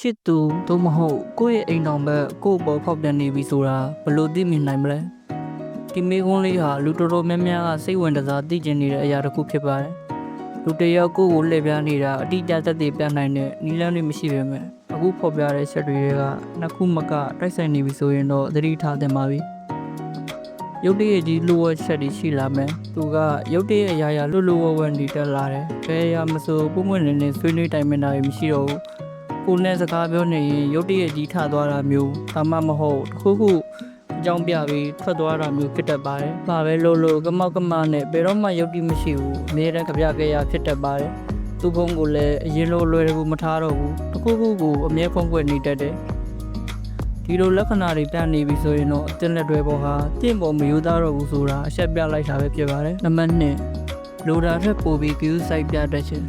ချစ်သူသို့မဟုတ်ကိုယ့်ရဲ့အိမ်တော်ဘက်ကိုယ့်ဘောဖောက်ပြန်နေပြီဆိုတာဘယ်လို့သိမြင်နိုင်မလဲဒီမေကွန်းလေးဟာလူတော်တော်များများကစိတ်ဝင်စားသိကျင်နေတဲ့အရာတစ်ခုဖြစ်ပါတယ်လူတစ်ယောက်ကိုယ့်ကိုလှည့်ပြားနေတာအတိအကျသက်သေပြနိုင်တဲ့နီလန်းတွေမရှိပေမဲ့အခုဖော်ပြတဲ့ချက်တွေကနှစ်ခုမကတိုက်ဆိုင်နေပြီဆိုရင်တော့သတိထားသင့်ပါပြီရုတ်တရက်ကြီးလိုဝက်ချက်တွေရှိလာမယ်သူကရုတ်တရက်အရာရာလွတ်လွတ်ဝဲဝဲနေတက်လာတယ်ဘယ်အရာမဆိုပုံမှန်နေနေဆွေးနွေးတိုင်ပင်တာတွေမရှိတော့ဘူး ကိုနဲ့စကားပြောနေရင်ရုတ်တရက်ကြီးထသွားတာမျိုးဒါမှမဟုတ်တစ်ခုခုအကြောင်းပြပြီးထွက်သွားတာမျိုးဖြစ်တတ်ပါတယ်။ဘာပဲလို့လို့ကမောက်ကမနဲ့ဘယ်တော့မှယုတ်တိမရှိဘူး။အမြဲတမ်းကြပြခဲ့ရဖြစ်တတ်ပါတယ်။သူ့ဘုံကိုလည်းအရင်လိုလွယ်တကူမထားတော့ဘူး။တစ်ခုခုကိုအမြဲဖုံးကွယ်နေတတ်တယ်။ဒီလိုလက္ခဏာတွေပြနေပြီဆိုရင်တော့အတင်းလက်တွေပေါ်ဟာတင့်ပေါ်မယူသားတော့ဘူးဆိုတာအချက်ပြလိုက်တာပဲဖြစ်ပါတယ်။နံပါတ်1လိုတာထက်ပိုပြီး view site ပြတတ်ခြင်း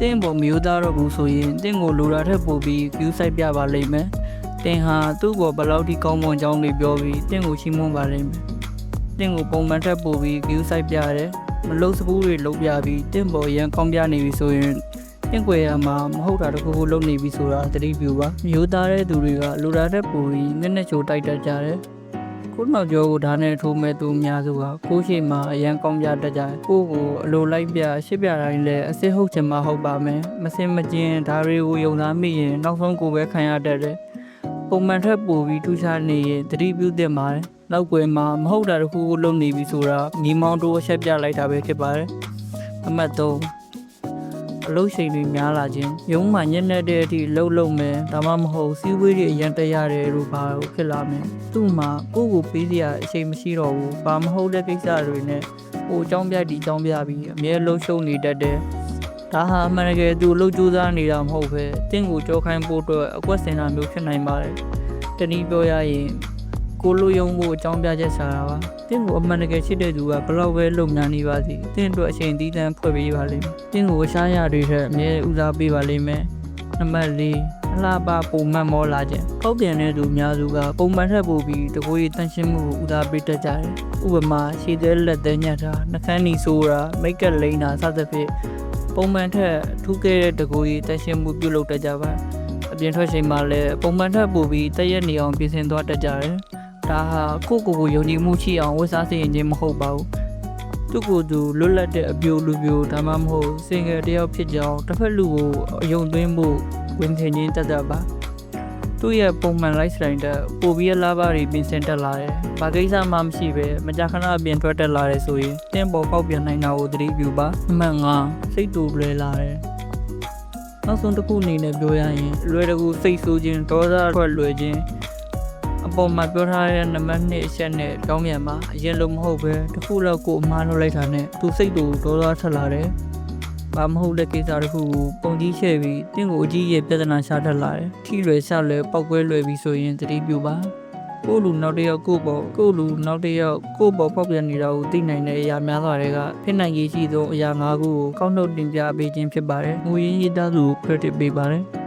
တင်းပေါ်မျိုးသားတော့ဘူးဆိုရင်တင်းကိုလိုတာထက်ပိုပြီး view site ပြပါလိမ့်မယ်။တင်းဟာသူ့ပေါ်ဘယ်လောက်ထိကောင်းမွန်ကြောင်းတွေပြောပြီးတင်းကိုချီးမွမ်းပါလိမ့်မယ်။တင်းကိုပုံမှန်ထက်ပိုပြီး view site ပြရတယ်။မလုံးစပူးတွေလုံးပြပြီးတင်းပေါ်ရန်ကောင်းပြနေပြီဆိုရင်တင်းကွယ်ရမှာမဟုတ်တာတခုခုလုပ်နေပြီဆိုတာသတိပြုပါ။မျိုးသားတဲ့သူတွေကလိုတာထက်ပိုပြီးမျက်နှာချိုတိုက်တတ်ကြတယ်။ ကိုယ်နောက်ကျောကိုဓာတ်နဲ့ထိုးမဲ့သူအများစုကကိုယ်ရှိမှအရန်ကောင်းပြတတ်ကြတယ်ကိုယ့်ကိုအလိုလိုက်ပြရှစ်ပြတိုင်းလည်းအစစ်ဟုတ်ချင်မှဟုတ်ပါမယ်မစင်မကျင်ဓာတွေကိုယုံသားမိရင်နောက်ဆုံးကိုယ်ပဲခံရတတ်တယ်ပုံမှန်ထက်ပိုပြီးထူးခြားနေရင်သတိပြုသင့်ပါတယ်နောက်ွယ်မှာမဟုတ်တာတစ်ခုခုလုပ်နေပြီဆိုတာညီမောင်တို့အချက်ပြလိုက်တာပဲဖြစ်ပါတယ်အမှတ်3 အလုပ်ချိန်တွေများလာခြင်းရုံးမှညက်နေတဲ့အထိလှုပ်လှုပ်မယ်ဒါမှမဟုတ်စီးပွေးတွေအရန်တက်ရတယ်လို့ပါလို့ဖြစ်လာမယ်သူ့မှာကိုယ့်ကိုပေးစရာအချိန်မရှိတော့ဘူးဘာမဟုတ်တဲ့ကိစ္စတွေနဲ့ဟိုအကြောင်းပြဒီအကြောင်းပြပြီးအမြဲလှုပ်ရှုပ်နေတတ်တယ်ဒါဟာအမှန်တကယ်သူလှုပ်ကြိုးစားနေတာမဟုတ်ပဲတင့်ကိုကြောခိုင်းဖို့အတွက်အကွက်စင်တာမျိုးဖြစ်နိုင်ပါတယ်တနည်းပြောရရင် ကိုလိုယုံဖို့အကြောင်းပြချက်စားတာပါတင့်ကိုအမှန်တကယ်ရှိတဲ့သူကဘယ်တော့ပဲလုံများနေပါစေတင့်အတွက်အချိန်သီးသန့်ဖွဲ့ပေးပါလိမ့်မယ်တင့်ကိုအရှားရတွေထက်အမြဲဦးစားပေးပါလိမ့်မယ်နံပါတ်၄အလားပါပုံမှန်မောလာခြင်းပောက်ပြန်တဲ့သူအများစုကပုံမှန်ထက်ပိုပြီးတကိုယ်ရည်တန့်ရှင်းမှုကိုဦးစားပေးတတ်ကြတယ်ဥပမာရှည်သေးလက်သေးညက်တာနှကန်းနီဆိုးတာမိတ်ကပ်လိမ့်တာစသဖြင့်ပုံမှန်ထက်ထူးကဲတဲ့တကိုယ်ရည်တန့်ရှင်းမှုပြုလုပ်တတ်ကြပါအပြင်ထွက်ချိန်မှာလည်းပုံမှန်ထက်ပိုပြီးတည့်ရက်နေအောင်ပြင်ဆင်သွားတတ်ကြတယ် ဒါဟာကိုယ့်ကိုယ်ကိုယုံကြည်မှုရှိအောင်ဝတ်စားစေရင်ချင်းမဟုတ်ပါဘူးသူ့ကိုယ်သူလွတ်လပ်တဲ့အပြိုလူပြိုဒါမှမဟုတ်စင်ငယ်တယောက်ဖြစ်ကြောင်းတစ်ဖက်လူကိုအယုံသွင်းဖို့ဝင်ထင်ခြင်းတတ်တတ်ပါသူ့ရဲ့ပုံမှန် lifestyle တက်ပိုပြီးလာပါတွေပြင်ဆင်တက်လာတယ်။ဘာကိစ္စမှမရှိပဲမကြာခဏအပြင်ထွက်တက်လာတယ်ဆိုရင်တင်းပေါ်ပေါက်ပြန်နိုင်တာကိုသတိပြုပါ။အမှန်ငါစိတ်တူလွယ်လာတယ်။နောက်ဆုံးတစ်ခုအနေနဲ့ပြောရရင်လွယ်တကူစိတ်ဆိုးခြင်းဒေါသထွက်လွယ်ခြင်း အပေါ်မှာပြောထားတဲ့နံပါတ်2အချက်နဲ့ကြောင်းမြန်ပါအရင်လိုမဟုတ်ပဲတစ်ခုလောက်ကိုအမှားလုပ်လိုက်တာနဲ့သူစိတ်တူဒေါသထွက်လာတယ်။ဘာမဟုတ်တဲ့ကိစ္စတစ်ခုကိုပုံကြီးချဲ့ပြီးတင့်ကိုအကြီးရဲ့ပြဿနာရှာတတ်လာတယ်။ထီလွယ်ရှာလွယ်ပောက်ကွဲလွယ်ပြီးဆိုရင်သတိပြုပါ။ကိုယ့်လူနောက်တစ်ယောက်ကိုယ့်ပေါ်ကိုယ့်လူနောက်တစ်ယောက်ကိုယ့်ပေါ်ပေါက်ပြန်နေတာကိုသိနိုင်တဲ့အရာများစွာတွေကဖြစ်နိုင်ရည်ရှိသောအရာ၅ခုကိုကောက်နှုတ်တင်ပြပေးခြင်းဖြစ်ပါတယ်။ငွေရင်းရည်သားစု credit ပေးပါတယ်။